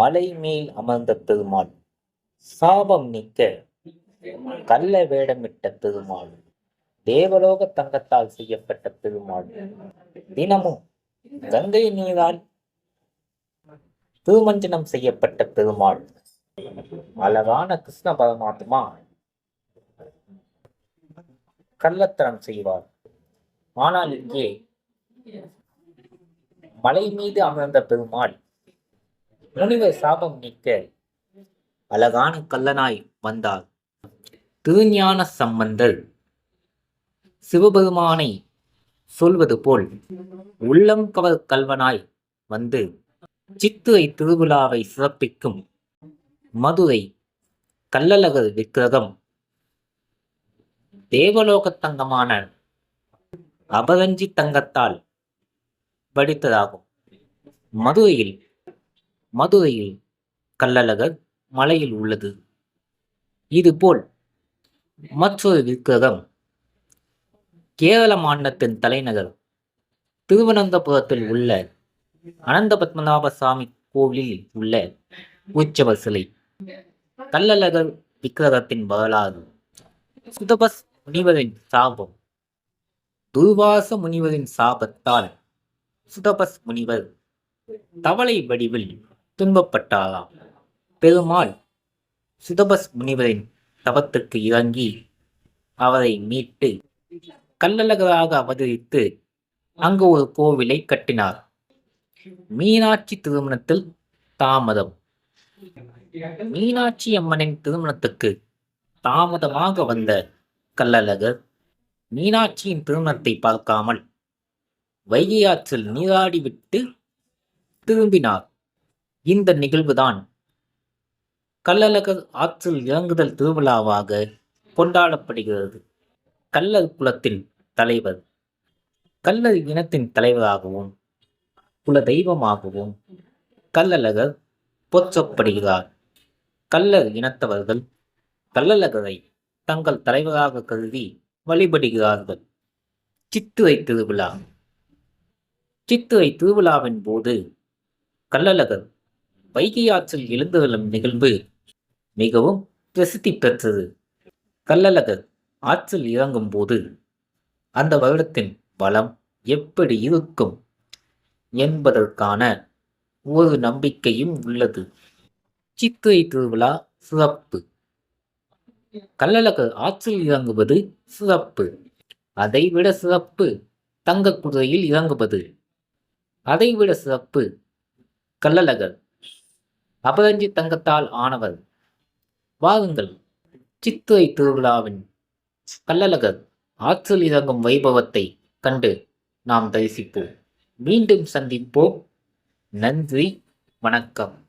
மலை மேல் அமர்ந்த பெருமாள். சாபம் நீக்க கள்ள வேடமிட்ட பெருமாள். தேவலோக தங்கத்தால் செய்யப்பட்ட பெருமாள். தினமும் கங்கை நீரால் திருமஞ்சனம் செய்யப்பட்ட பெருமாள். அழகான கிருஷ்ண பரமாத்மா கள்ளத்தனம் செய்வார். ஆனால் இங்கே மலை மீது அமர்ந்த பெருமாள் முனிவர் சாபம் நீக்க. அழகான கல்லனாய் வந்தார் திருஞான சம்பந்தர் சிவபெருமானை சொல்வது போல் உள்ளம் கவர் கல்வனாய் வந்து சித்துரை திருவிழாவை சிறப்பிக்கும் மதுரை கள்ளழகர் விக்கிரகம் தேவலோக தங்கமான அபரஞ்சி தங்கத்தால் வடித்ததாகும். மதுரையில் மதுரையில் கள்ளழகர் மலையில் உள்ளது. இதுபோல் மற்றொரு விக்கிரகம் கேரள மாநிலத்தின் தலைநகர் திருவனந்தபுரத்தில் உள்ள அனந்த பத்மநாப சுவாமி கோவிலில் உள்ள உற்சவ சிலை. கள்ளழகர் விக்கிரகத்தின் வரலாறு. சுதபஸ் முனிவரின் சாபம். துர்வாச முனிவரின் சாபத்தால் சுதபஸ் முனிவர் தவளை வடிவில் துன்பப்பட்டாராம் பெருமாள் சுதபஸ் முனிவரின் தவத்துக்கு இறங்கி அவரை மீட்டு கல்லழகராக அவதரித்து அங்கு ஒரு கோவிலை கட்டினார். மீனாட்சி திருமணத்தில் தாமதம். மீனாட்சி அம்மனின் திருமணத்துக்கு தாமதமாக வந்த கல்லழகர் மீனாட்சியின் திருமணத்தை பார்க்காமல் வைகை ஆற்றில் நீராடிவிட்டு திரும்பினார். இந்த நிகழ்வுதான் கல்லழகர் ஆற்றில் இறங்குதல் திருவிழாவாக கொண்டாடப்படுகிறது. கள்ளர் குலத்தின் தலைவர் கள்ளர் இனத்தின் தலைவராகவும் குல தெய்வமாகவும் கள்ளழகர் போற்றப்படுகிறார். கள்ளர் இனத்தவர்கள் கள்ளழகரை தங்கள் தலைவராக கருதி வழிபடுகிறார்கள். சித்துரை திருவிழா. சித்துரை திருவிழாவின் போது கள்ளழகர் வைகை ஆற்றில் எழுந்துள்ள நிகழ்வு மிகவும் பிரசித்தி பெற்றது. கள்ளழகர் ஆற்றில் இறங்கும் போது அந்த வருடத்தின் பலம் எப்படி இருக்கும் என்பதற்கான ஒரு நம்பிக்கையும் உள்ளது. சித்திரை திருவிழா சிறப்பு. கள்ளழகர் ஆற்றில் இறங்குவது சிறப்பு. அதைவிட சிறப்பு தங்க குதிரையில் இறங்குவது. அதைவிட சிறப்பு கள்ளழகர் அபரஞ்சி தங்கத்தால் ஆனவர். வாருங்கள். சித்திரை திருவிழாவின் கள்ளழகர் ஆற்றல் இறங்கும் வைபவத்தை கண்டு நாம் தரிசிப்போம். மீண்டும் சந்திப்போம். நன்றி. வணக்கம்.